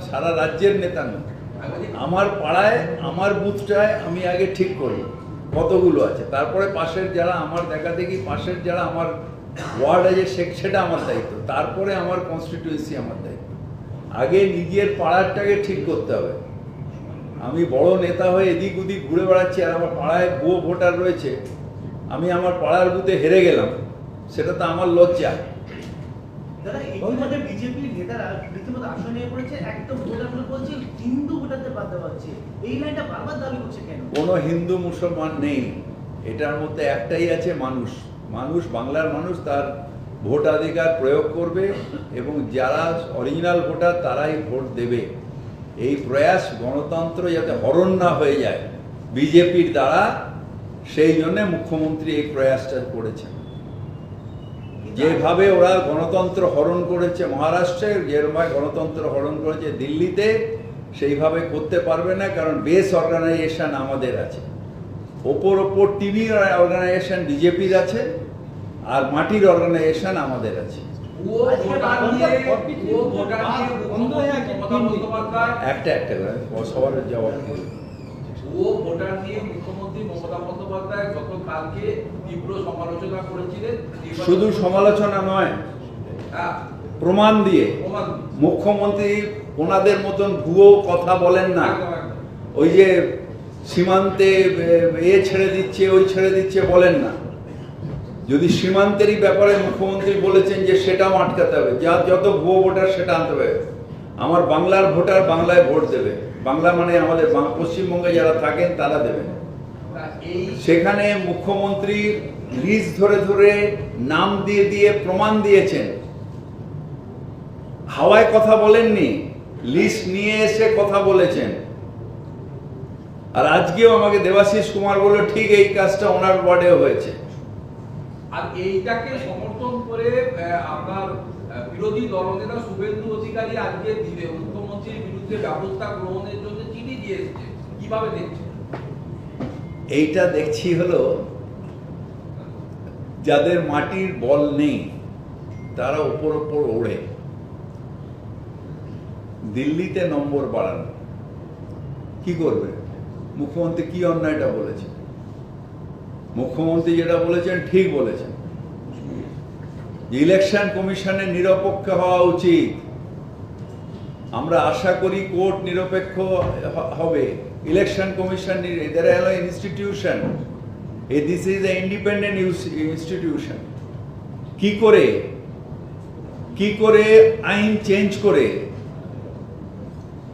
সারা রাজ্যের নেতা নয়। আমার পাড়ায়, আমার বুথটায় আমি আগে ঠিক করি, কতগুলো আছে। তারপরে পাশের যারা আমার দেখা দেখি পাশের যারা আমার ওয়ার্ড আছে, সে- সেটা আমার দায়িত্ব। তারপরে আমার কনস্টিটিউয়েন্সি আমার দায়িত্ব। আগে নিজের পাড়ারটাকে ঠিক করতে হবে। আমি বড় নেতা হয়ে এদিক ওদিক ঘুরে বেড়াচ্ছি, আর আমার পাড়ায় ভুয়ো ভোটার রয়েছে। আমি আমার পাড়ার বুথে হেরে গেলাম। সেটা তো আমার লজ্জা। হিন্দু মুসলমান নেই। এটার মধ্যে একটাই আছে মানুষ। মানুষ, বাংলার মানুষ তার ভোটাধিকার প্রয়োগ করবে এবং যারা অরিজিনাল ভোটার তারাই ভোট দেবে। এই প্রয়াস গণতন্ত্র যাতে হরণ না হয়ে যায়, বিজেপির দ্বারা, সেই জন্যে মুখ্যমন্ত্রী এই প্রয়াসটা করেছেন। যেভাবে ওরা গণতন্ত্র হরণ করেছে মহারাষ্ট্রে যেভাবে গণতন্ত্র হরণ করেছে দিল্লিতে, সেইভাবে করতে পারবে না, কারণ বেস অর্গানাইজেশন আমাদের আছে ওপর ওপর টিভি অর্গানাইজেশন বিজেপির আছে, আর মাটির অর্গানাইজেশন আমাদের আছে একটা একটা করে, সবার জবাব। ভুয়ো ভোটার নিয়ে মুখ্যমন্ত্রী মমতা বন্দ্যোপাধ্যায় গতকালকে তীব্র সমালোচনা করেছিলেন। শুধু সমালোচনা নয় হ্যাঁ, প্রমাণ দিয়ে। মুখ্যমন্ত্রী ওনাদের মতন ভুয়ো কথা বলেন না। ওই যে সীমান্তে এ ছেড়ে দিচ্ছে ওই ছেড়ে দিচ্ছে বলেন না। যদি সীমান্তেরই ব্যাপারে মুখ্যমন্ত্রী বলেছেন যে সেটাও আটকাতে হবে যা যত ভুয়ো ভোটার সেটা আনতে হবে। আমার বাংলার ভোটার বাংলায় ভোট দেবে। বাংলা মানে আমাদের পশ্চিমবঙ্গে যারা থাকেন, তারা দেবেন। সেখানে মুখ্যমন্ত্রী লিস্ট ধরে ধরে নাম দিয়ে দিয়ে প্রমাণ দিয়েছেন। হাওয়ায় কথা বলেননি লিস্ট নিয়ে এসে কথা বলেছেন। আর আজকেও আমাকে দেবাশিস কুমার বলল, ঠিক এই কাজটা ওনার ওয়ার্ডে হয়েছে। আর এইটাকে সমর্থন করে আপনার বিরোধী দলনেতা শুভেন্দু অধিকারী আজকে দিলে মুখ্যমন্ত্রীর বিরুদ্ধে ব্যবস্থা গ্রহণের জন্য চিঠি দিয়ে এসেছে। কীভাবে দেখছেন? এইটা দেখছি হলো, যাদের মাটির বল নেই, তারা ওপর ওপর ওড়ে। দিল্লিতে নম্বর বাড়ানো। কি করবে? মুখ্যমন্ত্রী কি অন্যায়টা বলেছেন মুখ্যমন্ত্রী যেটা বলেছেন, ঠিক বলেছেন। ইলেকশন কমিশনের নিরপেক্ষ হওয়া উচিত। আমরা আশা করি কোর্ট নিরপেক্ষ হবে। ইলেকশন কমিশন, এদের হলো institution a this is a independent institution কি করে? কি করে আইন চেঞ্জ করে?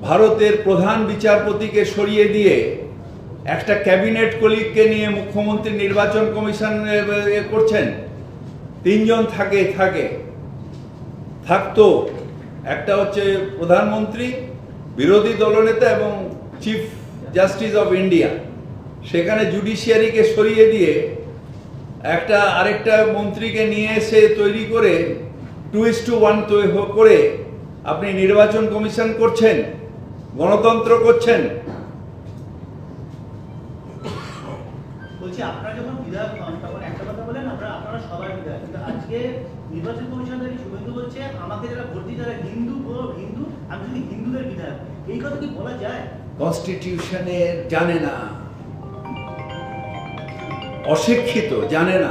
ভারতের প্রধান বিচারপতিকে সরিয়ে দিয়ে একটা ক্যাবিনেট কলিগকে নিয়ে মুখ্যমন্ত্রী নির্বাচন কমিশন করছেন। তিনজন থাকে থাকে। থাকতো। একটা হচ্ছে প্রধানমন্ত্রী, বিরোধী দলনেতা এবং চিফ জাস্টিস অফ ইন্ডিয়া। সেখানে জুডিশিয়ারিকে সরিয়ে দিয়ে একটা আরেকটা মন্ত্রীকে নিয়ে এসে তৈরি করে টু ইস টু ওয়ান করে আপনি নির্বাচন কমিশন করছেন, গণতন্ত্র করছেন বলছি আপনারা যখন বিধায়ক হন, তখন একটা কথা বলেন আমরা আপনারা সবার বিধায়ক। কিন্তু আজকে নির্বাচন কমিশন থেকে শুভেন্দু বলছে, আমাকে যারা ভোট দিই যারা হিন্দু হিন্দু, আমি যদি হিন্দুদের বিধায়ক। এই কথা কি বলা যায়? কনস্টিটিউশনের জানে না। অশিক্ষিত, জানে না।